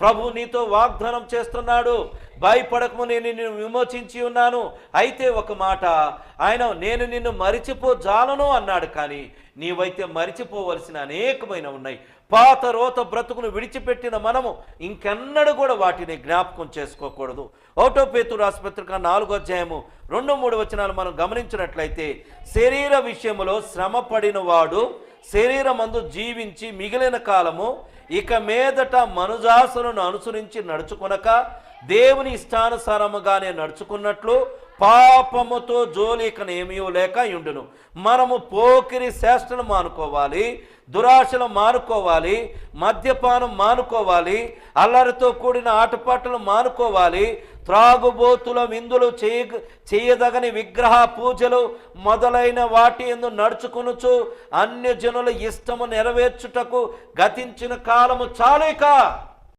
ప్రభు నీతో వాగ్దానం చేస్తున్నాడు. భయపడకము నేను నిన్ను విమోచించి ఉన్నాను. అయితే ఒక మాట ఆయన నేను నిన్ను మరిచిపో జాలను అన్నాడు. కానీ నీవైతే మరిచిపోవలసిన అనేకమైన ఉన్నాయి. పాత రోత బ్రతుకును విడిచిపెట్టిన మనము ఇంకెన్నడూ కూడా వాటిని జ్ఞాపకం చేసుకోకూడదు. ఓటోపేతుడు ఆసుపత్రిక నాలుగో అధ్యాయము రెండు మూడు వచనాలు మనం గమనించినట్లయితే శరీర విషయంలో శ్రమ పడిన వాడు శరీరమందు జీవించి మిగిలిన కాలము ఇక మీదట మనుజాసులను అనుసరించి నడుచుకునక దేవుని ఇష్టానుసారముగానే నడుచుకున్నట్లు పాపముతో జోలికనేమీ లేక ఉండును మనము పోకిరి చేష్టలు మానుకోవాలి దురాశలు మానుకోవాలి మద్యపానం మానుకోవాలి అల్లరితో కూడిన ఆటపాటలు మానుకోవాలి త్రాగుబోతుల విందులు చేయ చేయదగని విగ్రహ పూజలు మొదలైన వాటి ఎందు నడుచుకునుచు అన్య జనుల ఇష్టము నెరవేర్చుటకు గతించిన కాలము చాలేక